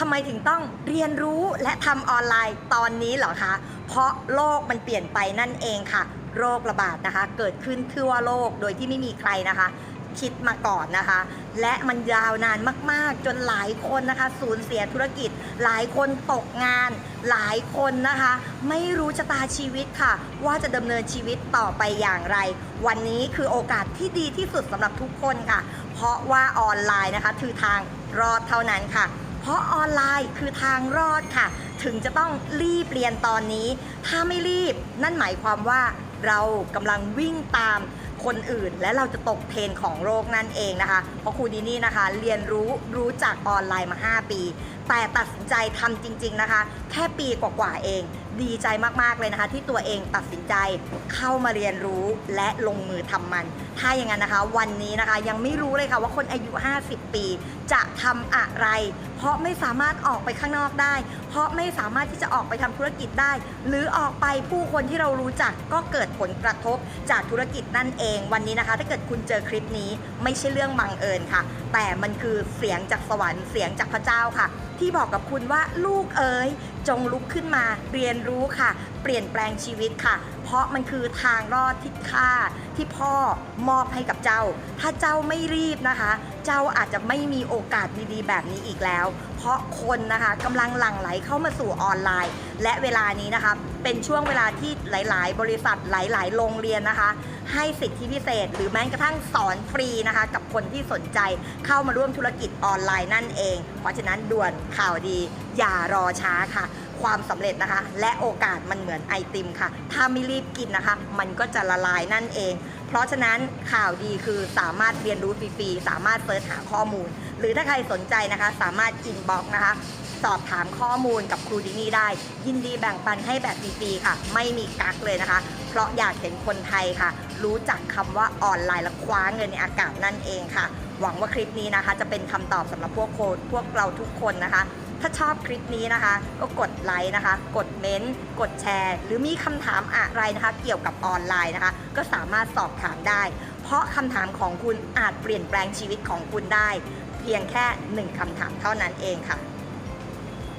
ทำไมถึงต้องเรียนรู้และทำออนไลน์ตอนนี้เหรอคะ เพราะโลกมันเปลี่ยนไปนั่นเองค่ะ โรคระบาดนะคะ เกิดขึ้นทั่วโลกโดยที่ไม่มีใครนะคะ คิดมาก่อนนะคะ และมันยาวนานมากๆ จนหลายคนนะคะ สูญเสียธุรกิจ หลายคนตกงาน หลายคนนะคะ ไม่รู้ชะตาชีวิตค่ะ ว่าจะดำเนินชีวิตต่อไปอย่างไร วันนี้คือโอกาสที่ดีที่สุดสำหรับทุกคนค่ะ เพราะว่าออนไลน์นะคะคือทางรอดเท่านั้นค่ะ เพราะออนไลน์คือทางรอดค่ะ ถึงจะต้องรีบเรียนตอนนี้ ถ้าไม่รีบนั่นหมายความว่าเรากำลังวิ่งตามคนอื่น และเราจะตกเทรนของโลกนั่นเองนะคะ เพราะครูดีนี่นะคะ เรียนรู้รู้จักออนไลน์มา 5 ปี แต่ตัดสินใจทำจริง ๆนะคะ แค่ปีกว่าๆเอง ดีใจมากๆเลยนะคะ ที่ตัวเองตัดสินใจเข้ามาเรียนรู้และลงมือทำมัน ถ้าอย่างนั้นนะคะ วันนี้นะคะยังไม่รู้เลยค่ะว่าคนอายุ 50 ปี จะทำอะไร เพราะไม่สามารถออกไปข้างนอกได้ เพราะไม่สามารถที่จะออกไปทำธุรกิจได้ หรือออกไปผู้คนที่เรารู้จักก็เกิดผลกระทบจากธุรกิจนั่นเอง วันนี้นะคะ ถ้าเกิดคุณเจอคลิปนี้ไม่ใช่เรื่องบังเอิญค่ะ แต่มันคือเสียงจากสวรรค์เสียงจากพระเจ้าค่ะที่บอกกับคุณว่าลูกเอ๋ยจงลุกขึ้นมาเรียนรู้ค่ะ เปลี่ยนแปลงชีวิตค่ะ เพราะมันคือทางรอดที่ค่าที่พ่อมอบให้กับเจ้า ถ้าเจ้าไม่รีบนะคะ เจ้าอาจจะไม่มีโอกาสดีๆ แบบนี้อีกแล้ว เพราะคนนะคะกำลังหลั่งไหลเข้ามาสู่ออนไลน์ และเวลานี้นะคะ เป็นช่วงเวลาที่หลาย ๆ บริษัทหลาย ๆ โรงเรียนนะคะ ให้สิทธิพิเศษ หรือแม้กระทั่งสอนฟรีนะคะ กับคนที่สนใจเข้ามาร่วมธุรกิจออนไลน์นั่นเอง เพราะฉะนั้นด่วนข่าวดี อย่ารอช้าค่ะ ความสำเร็จนะคะ และโอกาสมันเหมือนไอติมค่ะ ถ้าไม่รีบกินนะคะ มันก็จะละลายนั่นเอง เพราะฉะนั้นข่าวดีคือสามารถเรียนรู้ฟรีๆสามารถเสิร์ชหาข้อมูล หรือถ้าใครสนใจนะคะ สามารถอินบ็อกนะคะ สอบถามข้อมูลกับครูดินี่ได้ ยินดีแบ่งปันให้แบบฟรีๆค่ะ ไม่มีกักเลยนะคะ เพราะอยากเห็นคนไทยค่ะ รู้จักคำว่าออนไลน์และคว้าเงินในอากาศนั่นเองค่ะ หวังว่าคลิปนี้นะคะ จะเป็นคำตอบสำหรับพวกโคพวกเราทุกคนนะคะ ถ้าชอบคลิปนี้นะคะ ก็กดไลค์นะคะ กดเม้นต์กดแชร์ หรือมีคำถามอะไรนะคะ เกี่ยวกับออนไลน์นะคะ ก็สามารถสอบถามได้ เพราะคำถามของคุณอาจเปลี่ยนแปลงชีวิตของคุณได้ เพียงแค่หนึ่งคำถามเท่านั้นเองค่ะ